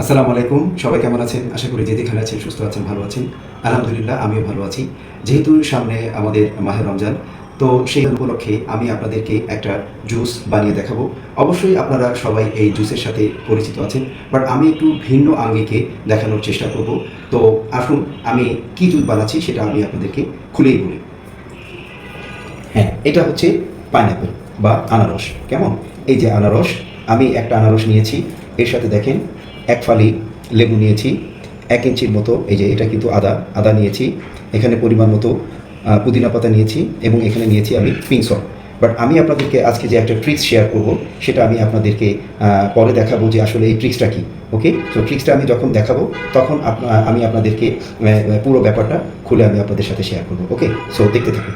আসসালামু আলাইকুম। সবাই কেমন আছেন? আশা করি যে যেখানে আছেন, সুস্থ আছেন, ভালো আছেন। আলহামদুলিল্লাহ, আমিও ভালো আছি। যেহেতু সামনে আমাদের মাহের রমজান, তো সেই উপলক্ষে আমি আপনাদেরকে একটা জুস বানিয়ে দেখাবো। অবশ্যই আপনারা সবাই এই জুসের সাথে পরিচিত আছেন, বাট আমি একটু ভিন্ন আঙ্গিকে দেখানোর চেষ্টা করব। তো আসুন, আমি কি জুস বানাচ্ছি সেটা আমি আপনাদেরকে খুলেই বলি। হ্যাঁ এটা হচ্ছে পাইনাপেল বা আনারস। কেমন? এই যে আনারস, আমি একটা আনারস নিয়েছি। এর সাথে দেখেন এক ফালি লেবু নিয়েছি, এক ইঞ্চির মতো, এই যে এটা কিন্তু আদা আদা নিয়েছি, এখানে পরিমাণ মতো পুদিনা পাতা নিয়েছি এবং এখানে নিয়েছি আমি পিঙ্ক বাট আমি আপনাদেরকে আজকে যে একটা ট্রিক্স শেয়ার করব, সেটা আমি আপনাদেরকে পরে দেখাবো যে আসলে এই ট্রিক্সটা কী, ওকে? তো ট্রিক্সটা আমি যখন দেখাবো, তখন আমি আপনাদেরকে পুরো ব্যাপারটা খুলে আমি আপনাদের সাথে শেয়ার করব, ওকে? সো দেখতে থাকুন।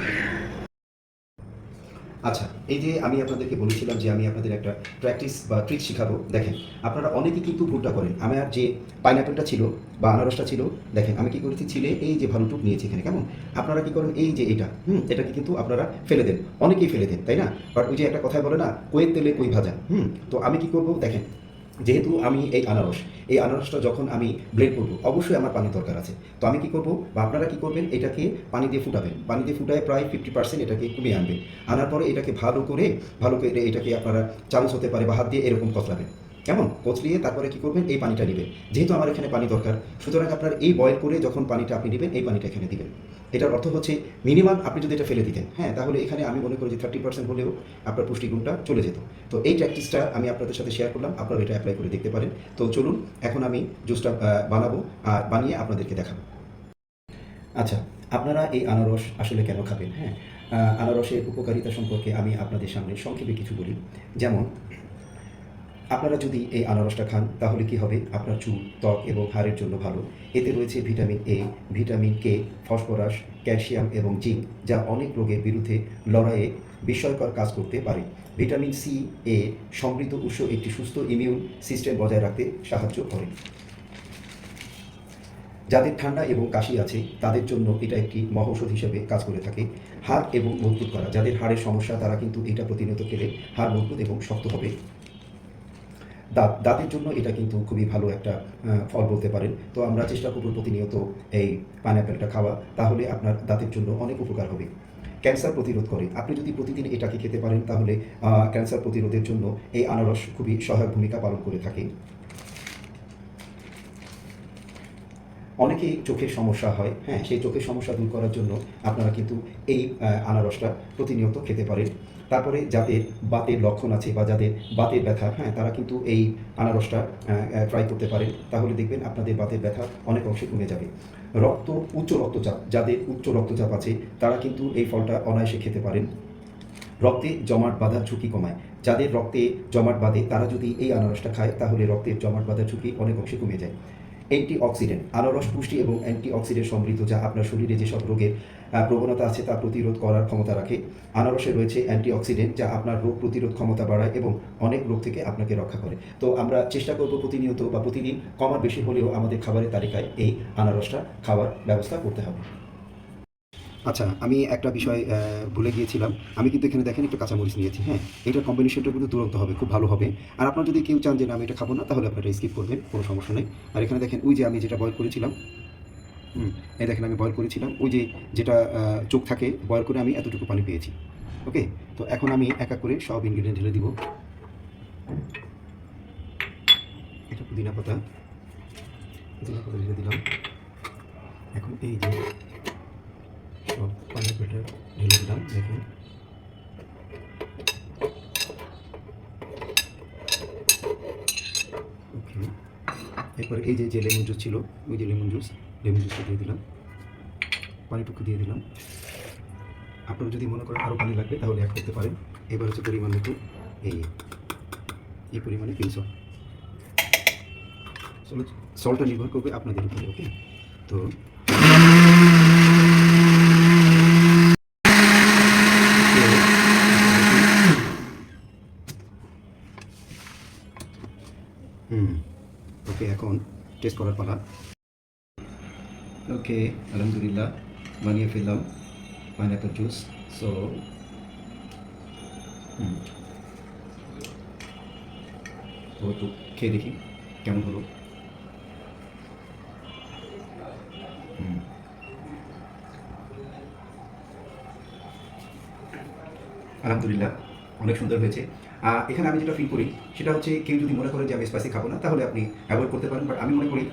আচ্ছা এই যে আমি আপনাদেরকে বলেছিলাম যে আমি আপনাদের একটা প্র্যাকটিস বা ট্রিক শেখাবো, দেখেন, আপনারা অনেকেই কিন্তু ভুলটা করেন। আমার যে পাইনাপেলটা ছিল বা আনারসটা ছিল, দেখেন, আমি কি করেছি? ছিলে এই যে ভালুটুক নিয়েছি এখানে, কেমন? আপনারা কি করেন? এই যে এটা, হুম, এটাকে কিন্তু আপনারা ফেলে দেন। অনেকেই ফেলে দেন, তাই না? বাট ওই যে একটা কথাই বলে না, কোয়ের তেলে কই ভাজা? হুম, তো আমি কি করব? দেখেন যেহেতু আমি এই আনারস, এই আনারসটা যখন আমি ব্লেড করব, অবশ্যই আমার পানি দরকার আছে। তো আমি কি করব বা আপনারা কি করবেন, এটাকে পানি দিয়ে ফুটাবেন। পানি দিয়ে ফুটায় প্রায় ফিফটি পার্সেন্ট এটাকে কমিয়ে আনবেন। আনার পরে এটাকে ভালো করে ভালো করে এটাকে আপনারা চামচ হতে পারে বা হাত দিয়ে এরকম কচলাবেন। কেমন? কচলিয়ে তারপরে কি করবেন, এই পানিটা নেবেন। যেহেতু আমার এখানে পানি দরকার, সুতরাং আপনার এই বয়েল করে যখন পানিটা আপনি নেবেন, এই পানিটা এখানে দিবেন। এটার অর্থ হচ্ছে মিনিমাম আপনি যদি এটা ফেলে দিতেন হ্যাঁ তাহলে এখানে আমি মনে করি যে থার্টি পার্সেন্ট হলেও আপনার পুষ্টিগুণটা চলে যেত। তো এই প্র্যাকটিসটা আমি আপনাদের সাথে শেয়ার করলাম, আপনারা এটা অ্যাপ্লাই করে দেখতে পারেন। তো চলুন, এখন আমি জুসটা বানাবো আর বানিয়ে আপনাদেরকে দেখাবো। আচ্ছা আপনারা এই আনারস আসলে কেন খাবেন হ্যাঁ? আনারসের উপকারিতা সম্পর্কে আমি আপনাদের সামনে সংক্ষেপে কিছু বলি। যেমন আপনারা যদি এই আনারসটা খান, তাহলে কি হবে? আপনার চুল, ত্বক এবং হাড়ের জন্য ভালো। এতে রয়েছে vitamin A vitamin K phosphorus, calcium এবং জিঙ্ক, যা অনেক রোগের বিরুদ্ধে লড়াইয়ে বিস্ময়কর কাজ করতে পারে। ভিটামিন সি এ সমৃদ্ধ উৎস একটি সুস্থ ইমিউন সিস্টেম বজায় রাখতে সাহায্য করে। যাদের ঠান্ডা এবং কাশি আছে, তাদের জন্য এটা একটি মহৌষধ হিসেবে কাজ করে থাকে। হাড় এবং মজবুত করা। যাদের হাড়ের সমস্যা, তারা কিন্তু এটা প্রতিনিয়ত খেলে। হাড় মজবুত এবং শক্ত হবে। দাঁত, দাঁতের জন্য এটা কিন্তু খুবই ভালো একটা ফল বলতে পারেন। তো আমরা চেষ্টা করব প্রতিনিয়ত এই পাইনঅ্যাপেলটা খাওয়া, তাহলে আপনার দাঁতের জন্য অনেক উপকার হবে। ক্যান্সার প্রতিরোধ করে। আপনি যদি প্রতিদিন এটাকে খেতে পারেন, তাহলে ক্যান্সার প্রতিরোধের জন্য এই আনারস খুবই সহায়ক ভূমিকা পালন করে থাকে। অনেকেই চোখের সমস্যা হয় হ্যাঁ সেই চোখের সমস্যা দূর করার জন্য আপনারা কিন্তু এই আনারসটা প্রতিনিয়ত খেতে পারেন। তারপরে যাদের বাতের লক্ষণ আছে বা যাদের বাতের ব্যথা হ্যাঁ তারা কিন্তু এই আনারসটা ট্রাই করতে পারেন। তাহলে দেখবেন আপনাদের বাতের ব্যথা অনেক অংশে কমে যাবে। রক্ত, উচ্চ রক্তচাপ, যাদের উচ্চ রক্তচাপ আছে, তারা কিন্তু এই ফলটা অনায়াসে খেতে পারেন। রক্তে জমাট বাঁধার ঝুঁকি কমায়। যাদের রক্তে জমাট বাঁধে, তারা যদি এই আনারসটা খায়, তাহলে রক্তের জমাট বাঁধার ঝুঁকি অনেক অংশে কমে যায়। অ্যান্টি অক্সিডেন্ট আনারস পুষ্টি এবং অ্যান্টিঅক্সিডেন্ট সমৃদ্ধ, যা আপনার শরীরে যেসব রোগের প্রবণতা আছে তা প্রতিরোধ করার ক্ষমতা রাখে। আনারসে রয়েছে অ্যান্টিঅক্সিডেন্ট যা আপনার রোগ প্রতিরোধ ক্ষমতা বাড়ায় এবং অনেক রোগ থেকে আপনাকে রক্ষা করে। তো আমরা চেষ্টা করব প্রতিনিয়ত বা প্রতিদিন কমার বেশি হলেও আমাদের খাবারের তালিকায় এই আনারসটা খাওয়ার ব্যবস্থা করতে হবে। আচ্ছা আমি একটা বিষয় ভুলে গিয়েছিলাম। আমি কিন্তু এখানে দেখেন একটু কাঁচামরিচ নিয়েছি হ্যাঁ? এটার কম্বিনেশনটা কিন্তু দুরন্ত হবে, খুব ভালো হবে। আর আপনার যদি কেউ চান যে, না, আমি এটা খাব না, তাহলে আপনারা স্কিপ করবেন, কোনো সমস্যা নেই। আর এখানে দেখেন, ওই যে আমি যেটা বয়ল করেছিলাম, হুম, এই দেখেন আমি বয়েল করেছিলাম, ওই যে যেটা চোখ থাকে বয়েল করে আমি এতটুকু পানি পেয়েছি। ওকে? তো এখন আমি এক এক করে সব ইনগ্রিডিয়েন্ট ঢেলে দিব। এটা পুদিনা পাতা পুদিনা পাতা ঢেলে দিলাম। এখন এই যে পেটে ঢেলে দিলাম দেখুন এরপর এই যে যে লেমন জুস ছিল, ওই যে লেমন জুস, লেমন জুসটা দিয়ে দিলাম। পানিটুকু দিয়ে দিলাম। আপনারা যদি মনে করেন আরও পানি লাগবে, তাহলে অ্যাড করতে পারেন। এবার হচ্ছে পরিমাণ মতো এই এই পরিমাণে তিনশো সলটা নির্ভর করবে আপনাদের উপরে ওকে তো ¿Quieres correr para acá? Ok, Alhamdulillah, Mania Filam, Mania Tachus, so. ও তো খেয়ে দেখি কেমন হলো আলহামদুলিল্লাহ অনেক সুন্দর হয়েছে। এখানে আমি যেটা ফিল করি, সেটা হচ্ছে কেউ যদি মনে করে যে আমি স্পাইসি খাব না, তাহলে আপনি অ্যাভয়েড করতে পারেন। বাট আমি মনে করি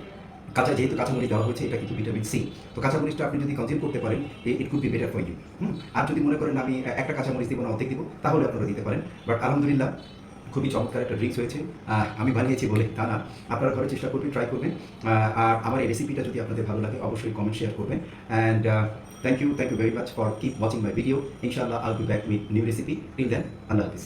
কাঁচা যেহেতু কাঁচামরিচ দেওয়া হয়েছে, এটা কিন্তু ভিটামিন সি তো কাঁচামরিচটা আপনি যদি কনজিউম করতে পারেন it could be better for you আর যদি মনে করেন আমি একটা কাঁচামরিচ দিব না, অর্ধেক দিব, তাহলে আপনারা দিতে পারেন। বাট আলহামদুলিল্লাহ খুবই চমৎকার একটা ড্রিঙ্কস হয়েছে। আমি বানিয়েছি বলে তা না। আপনারা ঘরে চেষ্টা করবেন ট্রাই করবেন। আর আমার এই রেসিপিটা যদি আপনাদের ভালো লাগে, অবশ্যই কমেন্ট শেয়ার করবেন। And thank you thank you very much for keep watching my video ইনশাআল্লাহ I'll be back with new recipe till then Allah Hafiz.